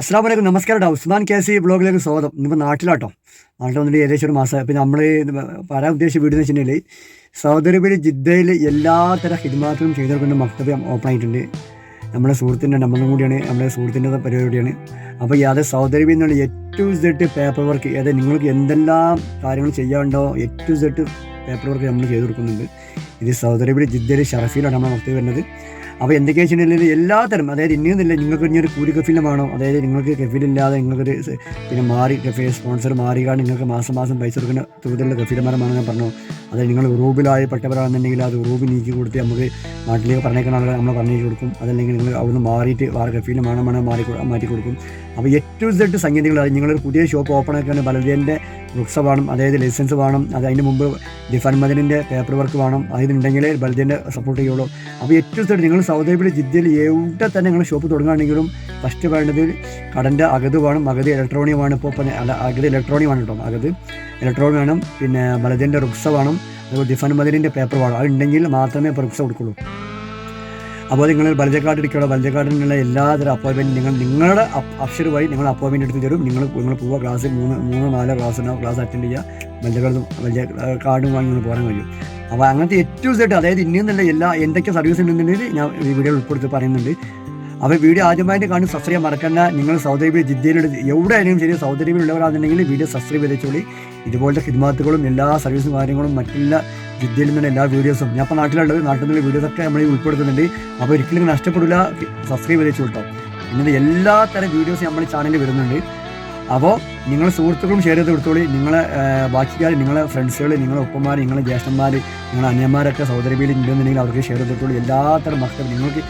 അസ്സാം വലൈക്കും നമസ്കാരം കേട്ടോ ഉസ്മാൻ കെ സി ബ്ലോഗിലേക്ക് സ്വാഗതം. ഇന്നിപ്പോൾ നാട്ടിലാട്ടോ. നാട്ടിൽ വന്നിട്ട് ഏകദേശം ഒരു മാസം. പിന്നെ നമ്മൾ പറയാൻ ഉദ്ദേശിച്ച വീട് എന്ന് വെച്ചിട്ടുണ്ടെങ്കിൽ സൗദി അറേബ്യയിൽ ജിദ്ദയിൽ എല്ലാത്തരം ഹിദ്മാത്തും ചെയ്തു കൊടുക്കുന്ന മക്തബ് ഓപ്പൺ ആയിട്ടുണ്ട് നമ്മുടെ സുഹൃത്തിന്റെ നമ്മളും കൂടിയാണ്. നമ്മുടെ സുഹൃത്തിന്റെ പരിപാടിയാണ്. അപ്പോൾ അത് സൗദി അറേബ്യയിൽ നിന്നുള്ള ഏറ്റവും സെറ്റ് പേപ്പർ വർക്ക് അതായത് നിങ്ങൾക്ക് എന്തെല്ലാം കാര്യങ്ങൾ ചെയ്യാനുണ്ടോ ഏറ്റവും സെറ്റ് പേപ്പർ വർക്ക് നമ്മൾ ചെയ്തു കൊടുക്കുന്നുണ്ട്. ഇത് സൗദി അറേബ്യയിൽ ജിദ്ദയിൽ ഷറഫിയിലാണ് നമ്മൾ മക്തബ് വരുന്നത്. അപ്പോൾ എന്തൊക്കെയാ വെച്ചിട്ടുണ്ടെങ്കിൽ എല്ലാത്തരം അതായത് ഇനിയൊന്നുമില്ല നിങ്ങൾക്ക് ഇനി ഒരു കൂലി കഫീലും വേണോ? അതായത് നിങ്ങൾക്ക് കഫീലില്ലാതെ നിങ്ങൾക്കൊരു പിന്നെ മാറി കഫീ സ്പോൺസർ മാറിയാണ് നിങ്ങൾക്ക് മാസം മാസം പൈസ കൊടുക്കുന്ന തോതിലുള്ള കഫീലന്മാരമാണ് ഞാൻ പറഞ്ഞു. അതായത് നിങ്ങൾ ഉറൂബിലായ പെട്ടവരാണെന്നുണ്ടെങ്കിൽ അത് ഉറൂബ് നീക്കി കൊടുത്ത് നമുക്ക് നാട്ടിലേക്ക് പറഞ്ഞേക്കുന്ന ആളുകൾ നമ്മൾ പറഞ്ഞു കൊടുക്കും. അതല്ലെങ്കിൽ നിങ്ങൾ അവിടുന്ന് മാറിയിട്ട് വേറെ കഫീലും വേണം വേണം മാറി മാറ്റി കൊടുക്കും. അപ്പോൾ ഏറ്റവും സെറ്റ് സംഗതികൾ അതായത് നിങ്ങളൊരു പുതിയ ഷോപ്പ് ഓപ്പൺ ആക്കുകയാണ് ബലദേന്റെ റുക്സ വേണം അതായത് ലൈസൻസ് വേണം അത് അതിന് മുമ്പ് ഡിഫൻ മദനിന്റെ പേപ്പർ വർക്ക് വേണം അതിനുണ്ടെങ്കിൽ ബലദേന്റെ സപ്പോർട്ട് ചെയ്യുള്ളൂ. അപ്പോൾ ഏറ്റവും സ്ഥലം നിങ്ങൾ സൗദി അറേബ്യയിൽ ജിദ്ദയിൽ എവിടെ തന്നെ നിങ്ങൾ ഷോപ്പ് തുടങ്ങുകയാണെങ്കിലും ഫസ്റ്റ് വേണ്ടത് കടന്റെ അകത് വേണം അകത് ഇലക്ട്രോണിക് വേണം. ഇപ്പോൾ ഇപ്പം അല്ല അകത് ഇലക്ട്രോണിക് വേണം കേട്ടോ അകത് ഇലക്ട്രോണിക് വേണം. പിന്നെ ബലദേന്റെ റുക്സ വേണം. അതുപോലെ ഡിഫൻ മദനിന്റെ പേപ്പർ വേണം. അത് ഉണ്ടെങ്കിൽ മാത്രമേ ഇപ്പോൾ റുക്സ കൊടുക്കുള്ളൂ. അപ്പോൾ നിങ്ങൾ ബലജക്കാർഡ് എടുക്കുക ബലജക്കാർഡിനുള്ള എല്ലാതരം അപ്പോയിൻമെന്റ് നിങ്ങൾ നിങ്ങളുടെ അക്ഷര വഴി നിങ്ങൾ അപ്പോയിൻമെന്റ് എടുത്ത് തരും. നിങ്ങൾ നിങ്ങൾ പോവുക ക്ലാസ് മൂന്ന് മൂന്ന് നാലോ ക്ലാസ് ഉണ്ടാവും. ക്ലാസ് അറ്റൻഡ് ചെയ്യുക. ബലജക്കാർഡും ബലജ കാർഡും വാങ്ങി നിങ്ങൾ പോകാൻ കഴിയും. അപ്പോൾ അങ്ങനത്തെ ഏറ്റവും സെറ്റ് അതായത് ഇനിയൊന്നല്ല എല്ലാ എന്തൊക്കെ സർവീസ് ഉണ്ടെന്നുണ്ടെങ്കിൽ ഞാൻ ഈ വീഡിയോ ഉൾപ്പെടുത്തി പറയുന്നുണ്ട്. അപ്പോൾ വീഡിയോ ആദ്യമായിട്ട് കാണും സബ്സ്ക്രൈബ് മറക്കണ്ട. നിങ്ങൾ സൗദി അറേബ്യ ജിദ്ദയിലുള്ള എവിടെ ആയാലും ശരി സൗദി അറേബ്യയിലുള്ളവരാണെന്നുണ്ടെങ്കിൽ വീഡിയോ സബ്സ്ക്രൈബ് ചെയ്തോളി ഇതുപോലത്തെ ഹിദ്മാത്തുകളും എല്ലാ സർവീസും കാര്യങ്ങളും മറ്റുള്ള ജിദ്ദയിൽ നിന്നുള്ള എല്ലാ വീഡിയോസും ഞാൻ ഇപ്പോൾ നാട്ടിലുള്ളത് നാട്ടിൽ നിന്നുള്ള വീഡിയോസൊക്കെ നമ്മൾ ഉൾപ്പെടുത്തുന്നുണ്ട്. അപ്പോൾ ഒരിക്കലും നിങ്ങൾ നഷ്ടപ്പെടില്ല സബ്സ്ക്രൈബ് ചെയ്ത് കേട്ടോ ഇങ്ങനെ എല്ലാ തരം വീഡിയോസും നമ്മുടെ ചാനലിൽ വരുന്നുണ്ട്. അപ്പോൾ നിങ്ങളെ സുഹൃത്തുക്കളും ഷെയർ ചെയ്ത് കൊടുത്തോളി. നിങ്ങളെ ബാക്കിക്കാർ നിങ്ങളെ ഫ്രണ്ട്സുകൾ നിങ്ങളെ ഒപ്പന്മാർ നിങ്ങളെ ജ്യേഷ്ഠന്മാർ നിങ്ങളെ അന്യന്മാരൊക്കെ സൗദരബിയിൽ ഉണ്ടെന്നുണ്ടെങ്കിൽ അവർക്ക് ഷെയർ ചെയ്ത് കൊടുത്തോളി. തരം മക്കൾ നിങ്ങൾക്ക്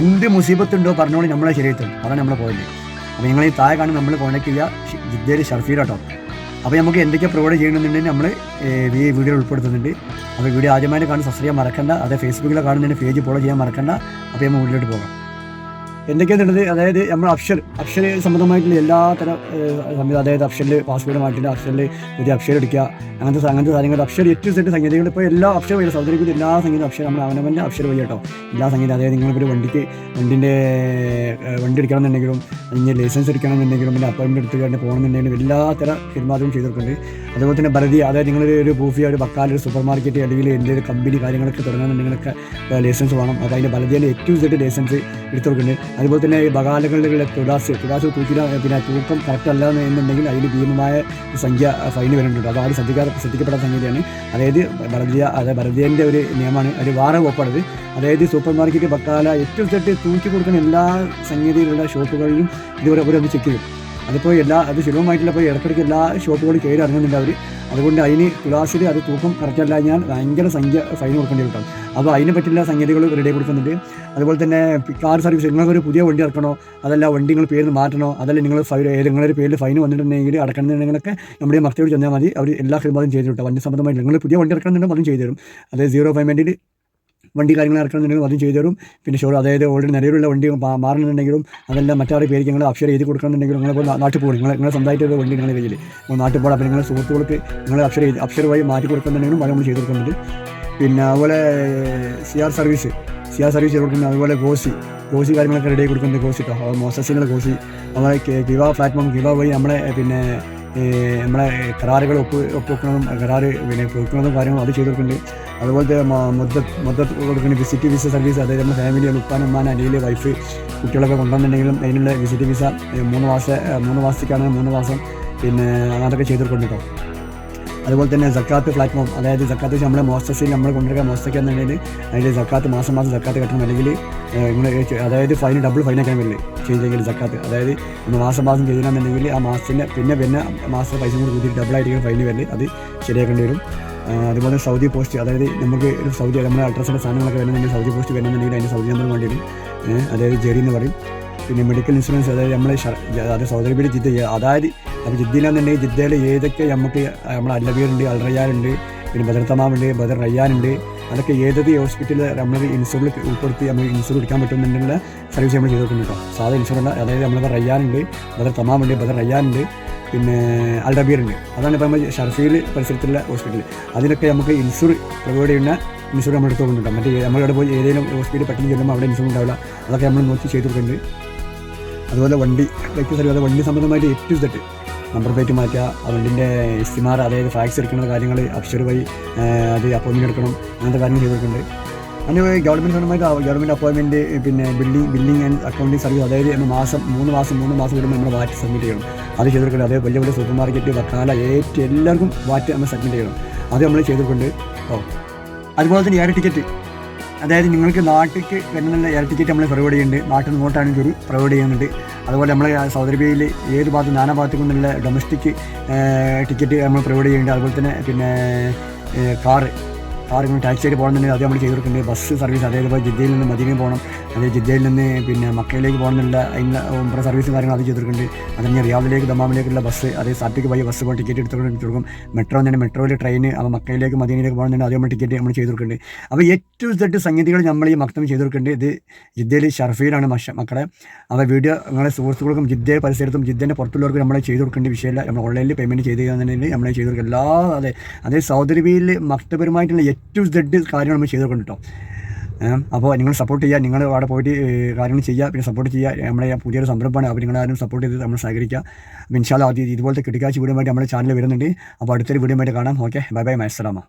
എന്ത് മുസീബത്തുണ്ടോ പറഞ്ഞോളി നമ്മളെ ശരിയെത്തും അതാണ് നമ്മളെ പോയിന്റ് അപ്പോൾ നിങ്ങൾ ഈ താഴെ കാണുമ്പോൾ നമ്മൾ കോൺടാക്ട് ചെയ്യുക ജിദ്ദയിൽ ഷർഫീലാട്ടോ അപ്പോൾ നമുക്ക് എന്തൊക്കെ പ്രൊവൈഡ് ചെയ്യണമെന്നുണ്ടെങ്കിൽ നമ്മൾ ഈ വീഡിയോ ഉൾപ്പെടുത്തുന്നുണ്ട്. അപ്പോൾ വീഡിയോ ആദ്യമായിട്ട് കാണുന്ന സബ്സ്ക്രൈബ് മറക്കണ്ട. അതേ ഫേസ്ബുക്കിൽ കാണുന്നതിന് പേജ് ഫോളോ ചെയ്യാൻ മറക്കണ്ട. അപ്പോൾ നമ്മൾ വീട്ടിലോട്ട് പോകാം. എന്തൊക്കെയാണുള്ളത് അതായത് നമ്മൾ അക്ഷർ അക്ഷര സംബന്ധമായിട്ടുള്ള എല്ലാ തരം സംവിധാനം അതായത് അക്ഷരിൽ പാസ്വേഡ് മാറ്റില്ല അക്ഷരിൽ പുതിയ അക്ഷരം എടുക്കുക അങ്ങനത്തെ അങ്ങനത്തെ കാര്യങ്ങൾ. അക്ഷരം ഏറ്റവും സെറ്റ് സംഗീതങ്ങൾ ഇപ്പോൾ എല്ലാ അക്ഷരം വഴി സൗകര്യത്തിൽ എല്ലാ സംഗീതം അക്ഷരം നമ്മൾ അവനവന്റെ അക്ഷരം വഴി കേട്ടോ. എല്ലാ സംഗീതം അതായത് നിങ്ങളിപ്പോൾ വണ്ടിക്ക് വണ്ടിന്റെ വണ്ടി എടുക്കണമെന്നുണ്ടെങ്കിലും അതിന്റെ ലൈസൻസ് എടുക്കണമെന്നുണ്ടെങ്കിലും പിന്നെ അപ്പോയിൻമെന്റ് എടുത്തുകൊണ്ട് പോകണമെന്നുണ്ടെങ്കിലും എല്ലാ പെരുമാറ്റവും ചെയ്തിട്ടുണ്ട്. അതുപോലെ തന്നെ ഭരതി അതായത് നിങ്ങൾ ഒരു ബൂഫിയ ഒരു ബക്കാൽ ഒരു സൂപ്പർ മാർക്കറ്റ് അല്ലെങ്കിൽ എന്തെങ്കിലും കമ്പനി കാര്യങ്ങളൊക്കെ തുടങ്ങുന്നുണ്ടെങ്കിലൊക്കെ ലൈസൻസ് വേണം. അപ്പോൾ അതിന്റെ ബലതിന്റെ ഏറ്റവും സെറ്റ് ലൈസൻസ് എടുത്തു കൊടുക്കുന്നുണ്ട്. അതുപോലെ തന്നെ ഈ ബകാലകളിലുള്ള തുടാസ് തുടാസ് തൂക്കില പിന്നെ തൂക്കം കറക്റ്റ് അല്ല എന്നുണ്ടെങ്കിൽ അതിൽ ഭീമമായ സംഖ്യ ഫൈൻ വരുന്നുണ്ട്. അപ്പോൾ അത് ശ്രദ്ധിക്കാറ് ശ്രദ്ധിക്കപ്പെട്ട സംഗതിയാണ്. അതായത് ഭരതിയ അതായത് ഭരതീയന്റെ ഒരു നിയമമാണ്. ഒരു വാറ വകുപ്പാണത് അതായത് സൂപ്പർ മാർക്കറ്റ് ബക്കാല ഏറ്റവും സെറ്റ് തൂക്കി കൊടുക്കുന്ന എല്ലാ സംഗതിയിലുള്ള ഷോപ്പുകളിലും ഇതുവരെ അവരൊന്ന് ചെക്ക് ചെയ്യും അതിപ്പോൾ എല്ലാ അത് സുലഭമായിട്ടുള്ള ഇപ്പോൾ ഇടയ്ക്കിടയ്ക്ക് എല്ലാ ഷോപ്പുകളും കയറി ഇറങ്ങുന്നുണ്ട് അവർ അതുകൊണ്ട് അതിന് തുലാസിൽ അത് തൂക്കം കറക്റ്റല്ല ഞാൻ ഭയങ്കര സംഖ്യ ഫൈൻ കൊടുക്കേണ്ടി വരും അപ്പോൾ അതിനെ പറ്റിയുള്ള സംഗതികൾ റെഡി കൊടുക്കുന്നുണ്ട്. അതുപോലെ തന്നെ കാർ സർവീസ് നിങ്ങൾക്കൊരു പുതിയ വണ്ടി ഇറക്കണോ? അതല്ല വണ്ടി നിങ്ങൾ പേര് മാറ്റണോ? അതല്ല നിങ്ങൾ ഫൈൻ നിങ്ങളൊരു പേരിൽ ഫൈൻ വന്നിട്ടുണ്ടെങ്കിൽ അടക്കണമെന്നുണ്ടെങ്കിലൊക്കെ നമ്മുടെ മക്കളോട് ചെന്നാൽ മതി. അവർ എല്ലാ ഹിദ്മാതും ചെയ്തു കിട്ടും. വണ്ടി സംബന്ധമായിട്ട് നിങ്ങൾ പുതിയ വണ്ടി ഇറക്കണമെന്നുണ്ടെങ്കിൽ അതും ചെയ്തു തരും. അതായത് സീറോ പേയ്മെന്റിൽ വണ്ടി കാര്യങ്ങൾ ഇറക്കണമെന്നുണ്ടെങ്കിൽ അതും ചെയ്തു തരും. പിന്നെ ഷോർ അതായത് ഓൾറെഡി നിലവിലുള്ള വണ്ടി മാറണമെന്നുണ്ടെങ്കിലും അതെല്ലാം മറ്റാരുടെ പേര് നിങ്ങൾ അക്ഷരം എഴുതി കൊടുക്കണമെന്നുണ്ടെങ്കിലും നിങ്ങൾ നാട്ടിൽ പോകും നിങ്ങൾ നിങ്ങൾ സ്വന്തമായിട്ട് വണ്ടി നിങ്ങളുടെ കയ്യിൽ നാട്ടിൽ പോകാം അപ്പോൾ നിങ്ങൾ സുഹൃത്തുക്കൾക്ക് നിങ്ങൾ അക്ഷരം എഴുതി അക്ഷരമായി മാറ്റി കൊടുക്കുന്നുണ്ടെങ്കിലും അത് നമ്മൾ ചെയ്ത് കൊടുക്കുന്നുണ്ട്. പിന്നെ അതുപോലെ C R service C R service കൊടുക്കുന്നത് അതുപോലെ ഗോസി. ഗോസി കാര്യങ്ങളൊക്കെ റെഡി ആയി കൊടുക്കുന്നത് ഗോസി കേട്ടോ മോസസിനുള്ള ഗോസി. നമ്മളെ കിവ പ്ലാറ്റ്ഫോം കിവ വഴി നമ്മളെ പിന്നെ നമ്മളെ കരാറുകൾ ഒപ്പ് ഒപ്പുവെക്കുന്നതും കരാറ് പിന്നെ കൊടുക്കുന്നതും കാര്യങ്ങളും അത് ചെയ്ത് കൊടുക്കുന്നുണ്ട് അതുപോലത്തെ മൊത്തം കൊടുക്കുന്ന വിസിറ്റ് വിസ സർവീസ് അതായത് നമ്മുടെ ഫാമിലി ഉപ്പാൻ ഉമ്മാൻ അല്ലെങ്കിൽ വൈഫ് കുട്ടികളൊക്കെ കൊണ്ടുവന്നിട്ടുണ്ടെങ്കിലും അതിനുള്ള വിസിറ്റ് വിസ മൂന്ന് മാസം മൂന്ന് മാസത്തേക്കാണ് മൂന്ന് മാസം പിന്നെ അതൊക്കെ ചെയ്ത് കൊടുക്കുന്നുണ്ട് കേട്ടോ. അതുപോലെ തന്നെ സക്കാത്ത് പ്ലാറ്റ്ഫോം അതായത് സക്കാത്ത് വെച്ച് നമ്മളെ മോസ്റ്റസിൽ നമ്മൾ കൊണ്ടുവരാൻ മോസ്റ്റൊക്കെ എന്നുണ്ടെങ്കിൽ അതിൽ സക്കാത്ത് മാസം മാസം സക്കാത്ത് കെട്ടണം. അല്ലെങ്കിൽ നിങ്ങൾ അതായത് ഫൈൻ ഡബിൾ ഫൈനൊക്കെ ചേഞ്ച് ചെയ്തെങ്കിൽ സക്കാത്ത്. അതായത് നമ്മൾ മാസം മാസം ചെയ്യണമെന്നുണ്ടെങ്കിൽ ആ മാസത്തിന് പിന്നെ പിന്നെ മാസം പൈസ കൂടി ഡബിൾ ആയിട്ട് ഫൈൻ വരില്ല അത് ശരിയാക്കേണ്ടി വരും. അതുപോലെ സൗദി പോസ്റ്റ് അതായത് നമുക്ക് ഒരു സൗദി നമ്മുടെ അഡ്രസ്സിന്റെ സാധനങ്ങളൊക്കെ വരുന്നുണ്ടെങ്കിൽ സൗദി പോസ്റ്റ് വരുന്നുണ്ടെങ്കിൽ അതിന്റെ സൗദി നമ്പർ വേണ്ടി വരും. അതായത് ജെറി എന്ന് പറയും. പിന്നെ മെഡിക്കൽ ഇൻഷുറൻസ് അതായത് നമ്മൾ അത് സൗദി അറേബ്യയിൽ ജിദ്ദ അതായത് അപ്പോൾ ജിദ്ദയിലാണെന്നുണ്ടെങ്കിൽ ജിദ്ദയിൽ ഏതൊക്കെ നമുക്ക് നമ്മൾ അല്ലബീറുണ്ട് അൽറയ്യാനുണ്ട് പിന്നെ ബദർ തമാമുണ്ട് ബദർ റയ്യാനുണ്ട് അതൊക്കെ ഏതൊക്കെ ഹോസ്പിറ്റലിൽ നമ്മൾ ഇൻഷുറിൽ ഉൾപ്പെടുത്തി നമ്മൾ ഇൻഷുർ എടുക്കാൻ പറ്റുന്നുണ്ടെന്നുള്ള സർവീസ് നമ്മൾ ചെയ്ത് കൊടുക്കുന്നുണ്ട് കേട്ടോ. സാധാ ഇൻഷുറൻസ് അതായത് നമ്മളിപ്പോൾ റയ്യാനുണ്ട് ബദർ തമാമുണ്ട് ബദർ റയ്യാനുണ്ട് പിന്നെ അൽഡബീറുണ്ട് അതാണ് ഇപ്പോൾ നമ്മൾ ഷർഫീൽ പരിസരത്തുള്ള ഹോസ്പിറ്റൽ അതിനൊക്കെ നമുക്ക് ഇൻഷുർ പ്രൊവൈഡ് ചെയ്യുന്ന ഇൻഷുർ നമ്മൾ എടുത്ത് കൊടുക്കുന്നുണ്ട് മറ്റേ നമ്മളിവിടെ പോയി ഏതെങ്കിലും ഹോസ്പിറ്റലിൽ പെട്ടെന്ന് ചെല്ലുമ്പോൾ അവിടെ ഇൻഷുർ ഉണ്ടാവില്ല. അതൊക്കെ നമ്മൾ നോക്കി ചെയ്ത് കൊടുക്കുന്നുണ്ട് അതുപോലെ വണ്ടി സർവീസ് അതുപോലെ വണ്ടി സംബന്ധമായിട്ട് ഏറ്റു സെറ്റ് നമ്പർ പ്ലേറ്റ് മാറ്റുക വണ്ടിന്റെ എസ്റ്റിമാർ അതായത് ഫാക്സ് എടുക്കുന്ന കാര്യങ്ങൾ അക്ഷർ വഴി അത് അപ്പോയിൻമെന്റ് എടുക്കണം അങ്ങനത്തെ കാര്യങ്ങൾ ചെയ്തിട്ടുണ്ട്. അതിന് ഗവൺമെന്റ് സംബന്ധമായിട്ട് ഗവൺമെന്റ് അപ്പോയിൻമെന്റ് പിന്നെ billing billing and accounting service അതായത് നമ്മൾ മാസം മൂന്ന് മാസം മൂന്ന് മാസം കൂടുമ്പോൾ നമ്മൾ വാറ്റ് സബ്മിറ്റ് ചെയ്യണം. അത് ചെയ്തിട്ടുണ്ട്. അതേ വലിയ വലിയ സൂപ്പർ മാർക്കറ്റ് വക്കാല ഏറ്റവും എല്ലാവർക്കും വാറ്റ് നമ്മൾ സബ്മിറ്റ് ചെയ്യണം. അത് നമ്മൾ ചെയ്തിട്ടുണ്ട്. ഓ. അതുപോലെ തന്നെ എയർ ടിക്കറ്റ് അതായത് നിങ്ങൾക്ക് നാട്ടിലേക്ക് വരുന്നുള്ള എയർ ടിക്കറ്റ് നമ്മൾ പ്രൊവൈഡ് ചെയ്യുന്നുണ്ട്. നാട്ടിൽ നിന്ന് ഇങ്ങോട്ടാണെങ്കിൽ ഒരു പ്രൊവൈഡ് ചെയ്യുന്നുണ്ട് അതുപോലെ നമ്മൾ സൗദരബിയയിൽ ഏത് ഭാഗത്ത് നാനാ ഭാഗത്തു നിന്നുള്ള ഡൊമസ്റ്റിക് ടിക്കറ്റ് നമ്മൾ പ്രൊവൈഡ് ചെയ്യുന്നുണ്ട്. അതുപോലെ തന്നെ പിന്നെ കാറ് ടാക്സി ടാക്സിയായിട്ട് പോകണമെന്നുണ്ടെങ്കിൽ അത് നമ്മൾ ചെയ്ത് കൊടുക്കുന്നുണ്ട് ബസ് സർവീസ് അതേപോലെ ജിദ്ദയിൽ നിന്ന് മദീനയിൽ പോകണം. അതേ ജിദ്ദയിൽ നിന്ന് പിന്നെ മക്കയിലേക്ക് പോകണമെന്നുള്ള അതിനുള്ള ഉംറ സർവീസും കാര്യങ്ങളും അത് ചെയ്തിട്ടുണ്ട്. അതിന് റിയാദിലേക്ക് ദമാമിലേക്കുള്ള ബസ് അതേ സാപ്പിക്ക് പോയി ബസ് പോയി ടിക്കറ്റ് എടുത്തുകൊണ്ട് എടുത്ത് കൊടുക്കും. മെട്രോ തന്നെ മെട്രോയിൽ ട്രെയിൻ അപ്പോൾ മക്കയിലേക്ക് മദീനയിലേക്ക് പോകണമെന്നുണ്ട് അതേ ടിക്കറ്റ് നമ്മൾ ചെയ്തു അപ്പോൾ ഏറ്റവും സെറ്റ് സംഗതികൾ നമ്മൾ ഈ മക്തം ചെയ്തു ഇത് ജിദ്ദയിൽ ഷർഫയിലാണ് മഷ മക്കളെ. അപ്പോൾ വീഡിയോ നിങ്ങളെ സുഹൃത്തുക്കൾക്കും ജിദ്ദയെ പരിസരത്തും ജിദ്ദന്റെ പുറത്തുള്ളവർക്കും നമ്മളെ ചെയ്തു കൊടുക്കേണ്ട വിഷയമില്ല. നമ്മൾ ഓൺലൈനിൽ പേയ്മെന്റ് ചെയ്ത് തന്നിട്ടുണ്ടെങ്കിൽ നമ്മളെ ചെയ്തു കൊടുക്കുക എല്ലാ അതെ അതേ സൗദരബിയിൽ മക്തപരമായിട്ടുള്ള ഏറ്റവും സെറ്റ് കാര്യങ്ങൾ നമ്മൾ ചെയ്തു കൊടുക്കുന്നുണ്ട് കേട്ടോ അപ്പോൾ നിങ്ങൾ സപ്പോർട്ട് ചെയ്യുക നിങ്ങൾ അവിടെ പോയിട്ട് കാര്യങ്ങൾ ചെയ്യുക പിന്നെ സപ്പോർട്ട് ചെയ്യുക നമ്മുടെ പുതിയൊരു സംരംഭമാണ് അപ്പോൾ നിങ്ങളാരും സപ്പോർട്ട് ചെയ്ത് നമ്മൾ സഹകരിക്കുക ഇൻഷാല്ല ആദ്യം ഇതുപോലത്തെ കിടക്കാഴ്ച ആയിട്ട് നമ്മുടെ ചാനൽ വരുന്നുണ്ട്. അപ്പോൾ അടുത്തൊരു വീഡിയോ കാണാം. Okay bye bye മൈസലാമ